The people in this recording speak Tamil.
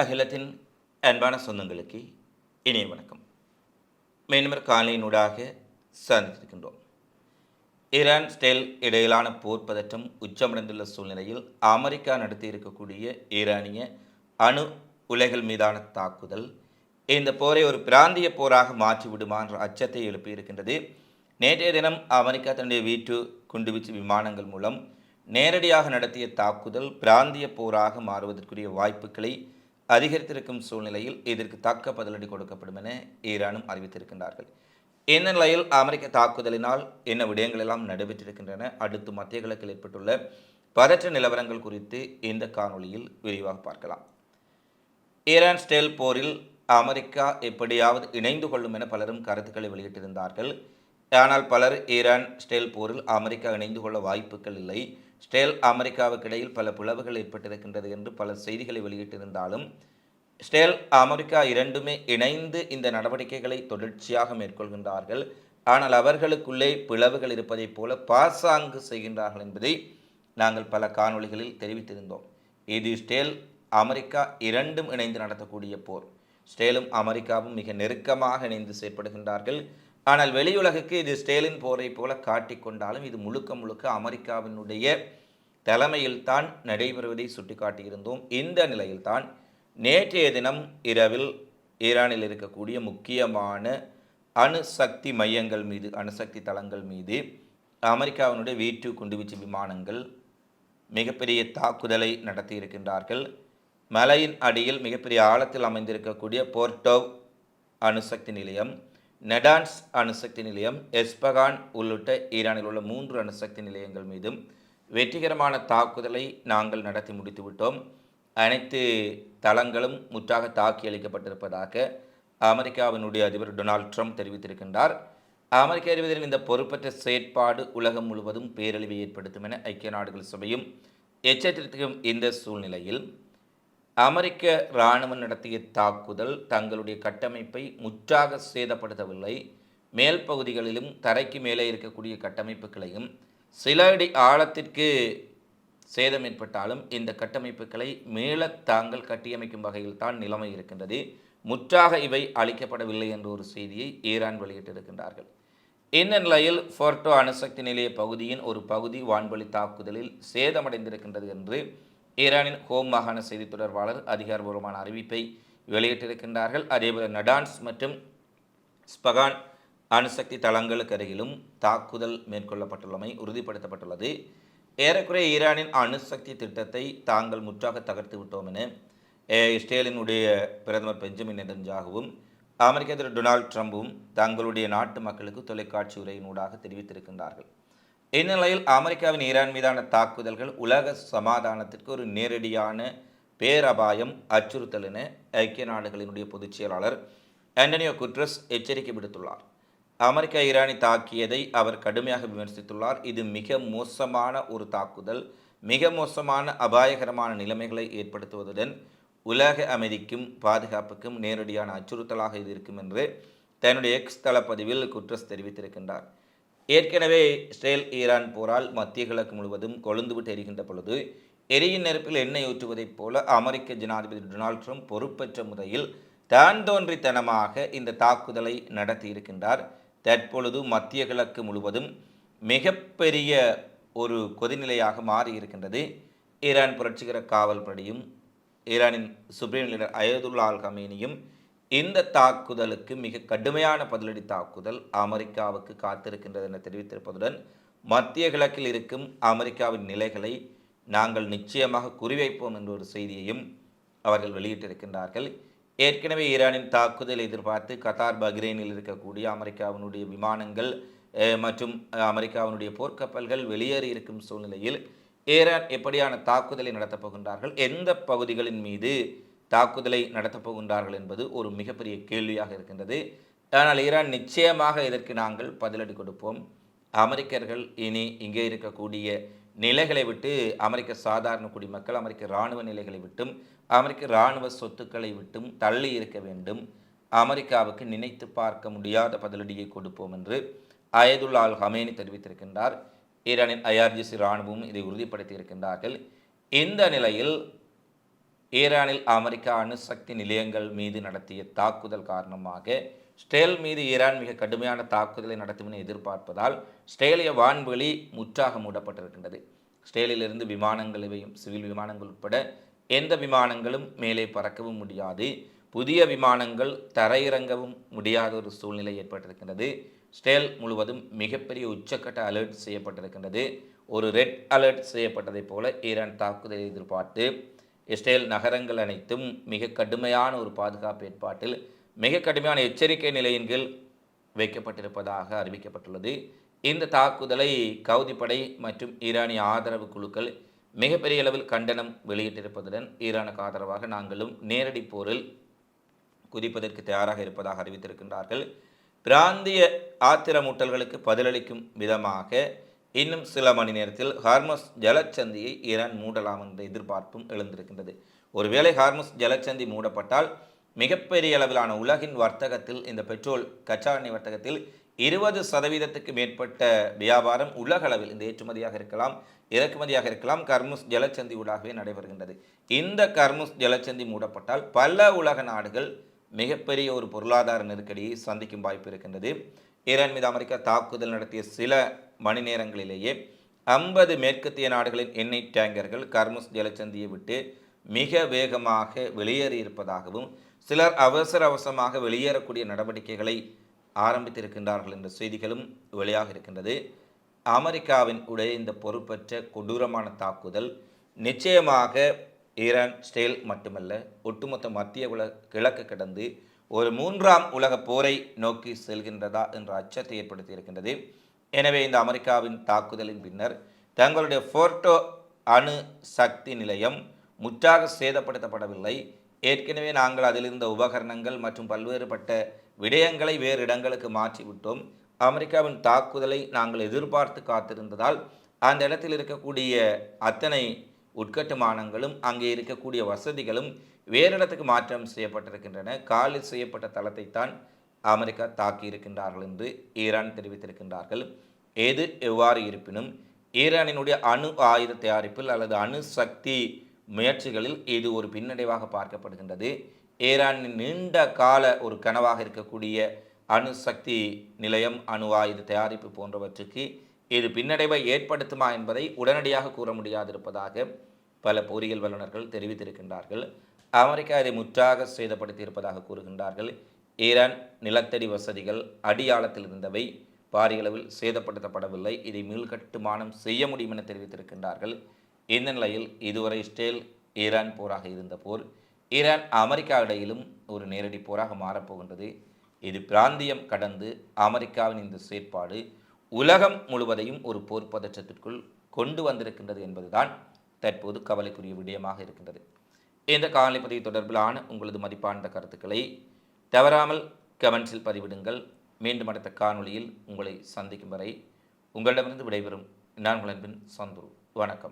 அகிலத்தின் அன்பான சொந்தங்களுக்கு இனிய வணக்கம். மீனவர் காலையினூடாக சந்தித்திருக்கின்றோம். ஈரான் ஸ்டேல் இடையிலான போர் பதற்றம் உச்சமடைந்துள்ள சூழ்நிலையில் அமெரிக்கா நடத்தி இருக்கக்கூடிய ஈரானிய அணு உலைகள் மீதான தாக்குதல் இந்த போரை ஒரு பிராந்திய போராக மாற்றிவிடுமா என்ற அச்சத்தை எழுப்பியிருக்கின்றது. நேற்றைய தினம் அமெரிக்கா தன்னுடைய வீட்டு குண்டுவீச்சு விமானங்கள் மூலம் நேரடியாக நடத்திய தாக்குதல் பிராந்திய போராக மாறுவதற்குரிய வாய்ப்புகளை அதிகரித்திருக்கும் சூழ்நிலையில் இதற்கு தக்க பதிலடி கொடுக்கப்படும் என ஈரானும் அறிவித்திருக்கின்றார்கள். இந்த நிலையில் அமெரிக்க தாக்குதலினால் என்ன விடயங்கள் எல்லாம் நடைபெற்றிருக்கின்றன? அடுத்து மத்திய கிழக்கில் ஏற்பட்டுள்ள பதற்ற நிலவரங்கள் குறித்து இந்த காணொளியில் விரிவாக பார்க்கலாம். ஈரான் ஸ்டேல் போரில் அமெரிக்கா எப்படியாவது இணைந்து கொள்ளும் என பலரும் கருத்துக்களை வெளியிட்டிருந்தார்கள். ஆனால் பலர் ஈரான் ஸ்டேல் போரில் அமெரிக்கா இணைந்து கொள்ள வாய்ப்புகள் இல்லை. ஸ்டேல் அமெரிக்காவுக்கு இடையில் பல பிளவுகள் ஏற்பட்டிருக்கின்றது என்று பல செய்திகளை வெளியிட்டிருந்தாலும் ஸ்டேல் அமெரிக்கா இரண்டுமே இணைந்து இந்த நடவடிக்கைகளை தொடர்ச்சியாக மேற்கொள்கின்றார்கள். ஆனால் அவர்களுக்குள்ளே பிளவுகள் இருப்பதைப் போல பாசாங்கு செய்கின்றார்கள் என்பதை நாங்கள் பல காணொளிகளில் தெரிவித்திருந்தோம். இது ஸ்டேல் அமெரிக்கா இரண்டும் இணைந்து நடத்தக்கூடிய போர். ஸ்டேலும் அமெரிக்காவும் மிக நெருக்கமாக இணைந்து செயற்படுகின்றார்கள். ஆனால் வெளியுலகுக்கு இது ஸ்டேலின் போரை போல காட்டிக்கொண்டாலும் இது முழுக்க முழுக்க அமெரிக்காவினுடைய தலைமையில்தான் நடைபெறுவதை சுட்டிக்காட்டியிருந்தோம். இந்த நிலையில்தான் நேற்றைய தினம் இரவில் ஈரானில் இருக்கக்கூடிய முக்கியமான அணுசக்தி மையங்கள் மீது அணுசக்தி தளங்கள் மீது அமெரிக்காவினுடைய வீட்டு குண்டுவீச்சு விமானங்கள் மிகப்பெரிய தாக்குதலை நடத்தியிருக்கின்றார்கள். மலையின் அடியில் மிகப்பெரிய ஆழத்தில் அமைந்திருக்கக்கூடிய போர்டோவ் அணுசக்தி நிலையம் நெடான்ஸ் அணுசக்தி நிலையம் எஸ்பகான் உள்ளிட்ட ஈரானில் உள்ள மூன்று அணுசக்தி நிலையங்கள் மீதும் வெற்றிகரமான தாக்குதலை நாங்கள் நடத்தி முடித்துவிட்டோம் அனைத்து தளங்களும் முற்றாக தாக்கி அளிக்கப்பட்டிருப்பதாக அமெரிக்காவினுடைய அதிபர் டொனால்ட் ட்ரம்ப் தெரிவித்திருக்கின்றார். அமெரிக்க அதிபரின் இந்த பொறுப்பற்ற செயற்பாடு உலகம் முழுவதும் பேரழிவை ஏற்படுத்தும் என ஐக்கிய நாடுகள் சபையும் எச்சரித்திருக்கும் இந்த சூழ்நிலையில் அமெரிக்க இராணுவம் நடத்திய தாக்குதல் தங்களுடைய கட்டமைப்பை முற்றாக சேதப்படுத்தவில்லை. மேல் பகுதிகளிலும் தரைக்கு மேலே இருக்கக்கூடிய கட்டமைப்புகளையும் சில அடி ஆழத்திற்கு சேதம் ஏற்பட்டாலும் இந்த கட்டமைப்புகளை மேல தாங்கள் கட்டியமைக்கும் வகையில் தான் நிலைமை இருக்கின்றது. முற்றாக இவை அளிக்கப்படவில்லை என்ற ஒரு செய்தியை ஈரான் வெளியிட்டிருக்கின்றார்கள். இந்த நிலையில் ஃபோர்டோ அணுசக்தி நிலைய பகுதியின் ஒரு பகுதி வான்வழி தாக்குதலில் சேதமடைந்திருக்கின்றது என்று ஈரானின் ஹோம் மாகாண செய்தி தொடர்பாளர் அதிகாரபூர்வமான அறிவிப்பை வெளியிட்டிருக்கின்றார்கள். அதேபோல நடான்ஸ் மற்றும் ஸ்பகான் அணுசக்தி தளங்களுக்கு அருகிலும் தாக்குதல் மேற்கொள்ளப்பட்டுள்ளமை உறுதிப்படுத்தப்பட்டுள்ளது. ஏறக்குறைய ஈரானின் அணுசக்தி திட்டத்தை தாங்கள் முற்றாக தகர்த்து விட்டோம் என இஸ்ரேலினுடைய பிரதமர் பெஞ்சமின் நெதன்ஜாகவும் அமெரிக்க அதிபர் டொனால்ட் ட்ரம்பும் தங்களுடைய நாட்டு மக்களுக்கு தொலைக்காட்சி உரையினூடாக தெரிவித்திருக்கின்றார்கள். இந்நிலையில் அமெரிக்காவின் ஈரான் மீதான தாக்குதல்கள் உலக சமாதானத்திற்கு ஒரு நேரடியான பேரபாயம் அச்சுறுத்தல் என ஐக்கிய நாடுகளினுடைய பொதுச் செயலாளர் ஆண்டனியோ குட்ரஸ் எச்சரிக்கை விடுத்துள்ளார். அமெரிக்கா ஈரானை தாக்கியதை அவர் கடுமையாக விமர்சித்துள்ளார். இது மிக மோசமான ஒரு தாக்குதல். மிக மோசமான அபாயகரமான நிலைமைகளை ஏற்படுத்துவதுடன் உலக அமைதிக்கும் பாதுகாப்புக்கும் நேரடியான அச்சுறுத்தலாக இது இருக்கும் என்று தன்னுடைய எக்ஸ் தளப்பதிவில் குட்ரஸ் தெரிவித்திருக்கின்றார். ஏற்கனவே இஸ்ரேல் ஈரான் போரால் மத்திய கிழக்கு முழுவதும் கொழுந்துவிட்டு எரிகின்ற பொழுது எரியின் நெருப்பில் எண்ணெய் ஊற்றுவதைப் போல அமெரிக்க ஜனாதிபதி டொனால்ட் ட்ரம்ப் பொறுப்பற்ற முறையில் தான் தோன்றித்தனமாக இந்த தாக்குதலை நடத்தியிருக்கின்றார் தற்பொழுது மத்திய கிழக்கு முழுவதும் மிகப்பெரிய ஒரு கொதிநிலையாக மாறியிருக்கின்றது ஈரான் புரட்சிகர காவல் படையும் ஈரானின் சுப்ரீம் லீடர் அயதுல்லா அல் கமேனியும் இந்த தாக்குதலுக்கு மிக கடுமையான பதிலடி தாக்குதல் அமெரிக்காவுக்கு காத்திருக்கின்றது என தெரிவித்திருப்பதுடன் மத்திய கிழக்கில் இருக்கும் அமெரிக்காவின் நிலைகளை நாங்கள் நிச்சயமாக குறிவைப்போம் என்ற ஒரு செய்தியையும் அவர்கள் வெளியிட்டிருக்கின்றார்கள். ஏற்கனவே ஈரானின் தாக்குதல் எதிர்பார்த்து கத்தார் பஹ்ரைனில் இருக்கக்கூடிய அமெரிக்காவினுடைய விமானங்கள் மற்றும் அமெரிக்காவினுடைய போர்க்கப்பல்கள் வெளியேறி இருக்கும் சூழ்நிலையில் ஈரான் எப்படியான தாக்குதலை நடத்தப் போகின்றார்கள் எந்த பகுதிகளின் மீது தாக்குதலை நடத்தப் போகின்றார்கள் என்பது ஒரு மிகப்பெரிய கேள்வியாக இருக்கின்றது. ஆனால் ஈரான் நிச்சயமாக இதற்கு நாங்கள் பதிலடி கொடுப்போம். அமெரிக்கர்கள் இனி இங்கே இருக்கக்கூடிய நிலைகளை விட்டு அமெரிக்க சாதாரண குடிமக்கள் அமெரிக்க இராணுவ நிலைகளை விட்டும் அமெரிக்க இராணுவ சொத்துக்களை விட்டும் தள்ளி இருக்க வேண்டும். அமெரிக்காவுக்கு நினைத்து பார்க்க முடியாத பதிலடியை கொடுப்போம் என்று அயதுல்லா அல் ஹமேனி தெரிவித்திருக்கின்றார். ஈரானின் ஐஆர்ஜிசி இராணுவமும் இதை உறுதிப்படுத்தி இருக்கின்றார்கள் இந்த நிலையில் ஈரானில் அமெரிக்கா அணுசக்தி நிலையங்கள் மீது நடத்திய தாக்குதல் காரணமாக ஸ்டேல் மீது ஈரான் மிக கடுமையான தாக்குதலை நடத்தும் என எதிர்பார்ப்பதால் ஸ்டேலிய வான்வெளி முற்றாக மூடப்பட்டிருக்கின்றது. ஸ்டேலிலிருந்து விமானங்கள் இவையும் சிவில் விமானங்கள் உட்பட எந்த விமானங்களும் மேலே பறக்கவும் முடியாது. புதிய விமானங்கள் தரையிறங்கவும் முடியாத ஒரு சூழ்நிலை ஏற்பட்டிருக்கின்றது. ஸ்டேல் முழுவதும் மிகப்பெரிய உச்சக்கட்ட அலர்ட் செய்யப்பட்டிருக்கின்றது. ஒரு ரெட் அலர்ட் செய்யப்பட்டதைப் போல ஈரான் தாக்குதலை எதிர்பார்த்து இஸ்ரேல் நகரங்கள் அனைத்தும் மிக கடுமையான ஒரு பாதுகாப்பு ஏற்பாட்டில் மிக கடுமையான எச்சரிக்கை நிலையின் கீழ் வைக்கப்பட்டிருப்பதாக அறிவிக்கப்பட்டுள்ளது. இந்த தாக்குதலை கவுதிப்படை மற்றும் ஈரானிய ஆதரவு குழுக்கள் மிகப்பெரிய அளவில் கண்டனம் வெளியிட்டிருப்பதுடன் ஈரானுக்கு ஆதரவாக நாங்களும் நேரடி போரில் குதிப்பதற்கு தயாராக இருப்பதாக அறிவித்திருக்கின்றார்கள். பிராந்திய ஆத்திரமூட்டல்களுக்கு பதிலளிக்கும் விதமாக இன்னும் சில மணி நேரத்தில் ஹார்மஸ் ஜலச்சந்தியை ஈரான் மூடலாம் என்ற எதிர்பார்ப்பும் எழுந்திருக்கின்றது. ஒருவேளை ஹார்மஸ் ஜலச்சந்தி மூடப்பட்டால் மிகப்பெரிய அளவிலான உலகின் வர்த்தகத்தில் இந்த பெட்ரோல் கச்சா எண்ணெய் வர்த்தகத்தில் இருபது சதவீதத்துக்கு மேற்பட்ட வியாபாரம் உலக அளவில் இந்த ஏற்றுமதியாக இருக்கலாம் இறக்குமதியாக இருக்கலாம் கர்முஸ் ஜலச்சந்தி ஊடாகவே நடைபெறுகின்றது. இந்த கர்முஸ் ஜலச்சந்தி மூடப்பட்டால் பல உலக நாடுகள் மிகப்பெரிய ஒரு பொருளாதார நெருக்கடியை சந்திக்கும் வாய்ப்பு இருக்கின்றது. ஈரான் மீது அமெரிக்கா தாக்குதல் நடத்திய சில மணி நேரங்களிலேயே ஐம்பது மேற்கத்திய நாடுகளின் எண்ணெய் டேங்கர்கள் கர்முஸ் ஜலச்சந்தியை விட்டு மிக வேகமாக வெளியேறியிருப்பதாகவும் சிலர் அவசர அவசரமாக வெளியேறக்கூடிய நடவடிக்கைகளை ஆரம்பித்திருக்கின்றார்கள் என்ற செய்திகளும் வெளியாக இருக்கின்றது. அமெரிக்காவின் உடைய இந்த பொறுப்பற்ற கொடூரமான தாக்குதல் நிச்சயமாக ஈரான் ஸ்டேல் மட்டுமல்ல ஒட்டுமொத்த மத்திய உலக கிழக்கு கடந்து ஒரு மூன்றாம் உலக போரை நோக்கி செல்கின்றதா என்ற அச்சத்தை ஏற்படுத்தி இருக்கின்றது. எனவே இந்த அமெரிக்காவின் தாக்குதலின் பின்னர் தங்களுடைய ஃபோர்டோ அணு சக்தி நிலையம் முற்றாக சேதப்படுத்தப்படவில்லை. ஏற்கனவே நாங்கள் அதிலிருந்த உபகரணங்கள் மற்றும் பல்வேறுபட்ட விடயங்களை வேறு இடங்களுக்கு மாற்றிவிட்டோம் அமெரிக்காவின் தாக்குதலை நாங்கள் எதிர்பார்த்து காத்திருந்ததால் அந்த இடத்தில் இருக்கக்கூடிய அத்தனை உட்கட்டுமானங்களும் அங்கே இருக்கக்கூடிய வசதிகளும் வேறு இடத்துக்கு மாற்றம் செய்யப்பட்டிருக்கின்றன. காலி செய்யப்பட்ட தளத்தை தான் அமெரிக்கா தாக்கியிருக்கின்றார்கள் என்று ஈரான் தெரிவித்திருக்கின்றார்கள். எது எவ்வாறு இருப்பினும் ஈரானினுடைய அணு ஆயுத தயாரிப்பில் அல்லது அணு சக்தி முயற்சிகளில் இது ஒரு பின்னடைவாக பார்க்கப்படுகின்றது. ஈரானின் நீண்ட கால ஒரு கனவாக இருக்கக்கூடிய அணு சக்தி நிலையம் அணு ஆயுத தயாரிப்பு போன்றவற்றுக்கு இது பின்னடைவை ஏற்படுத்துமா என்பதை உடனடியாக கூற முடியாதிருப்பதாக பல பொறியியல் வல்லுநர்கள் தெரிவித்திருக்கின்றார்கள். அமெரிக்கா இதை முற்றாக சேதப்படுத்தியிருப்பதாக கூறுகின்றார்கள். ஈரான் நிலத்தடி வசதிகள் அடியாளத்தில் இருந்தவை பாரியளவில் சேதப்படுத்தப்படவில்லை. இதை மீள்கட்டுமானம் செய்ய முடியும் என தெரிவித்திருக்கின்றார்கள். இந்த நிலையில் இதுவரை இஸ்ரேல் ஈரான் போராக இருந்த போர் ஈரான் அமெரிக்கா இடையிலும் ஒரு நேரடி போராக மாறப்போகின்றது. இது பிராந்தியம் கடந்து அமெரிக்காவின் இந்த செயற்பாடு உலகம் முழுவதையும் ஒரு போர் பதற்றத்திற்குள் கொண்டு வந்திருக்கின்றது என்பதுதான் தற்போது கவலைக்குரிய விடயமாக இருக்கின்றது. இந்த காலை பதிவு தொடர்பிலான உங்களது மதிப்பான கருத்துக்களை தவறாமல் கமெண்ட்ஸில் பதிவிடுங்கள். மீண்டும் அடுத்த காணொளியில் உங்களை சந்திக்கும் வரை உங்களிடமிருந்து விடைபெறும். நான் உங்கள் அன்பின் சந்துரு. வணக்கம்.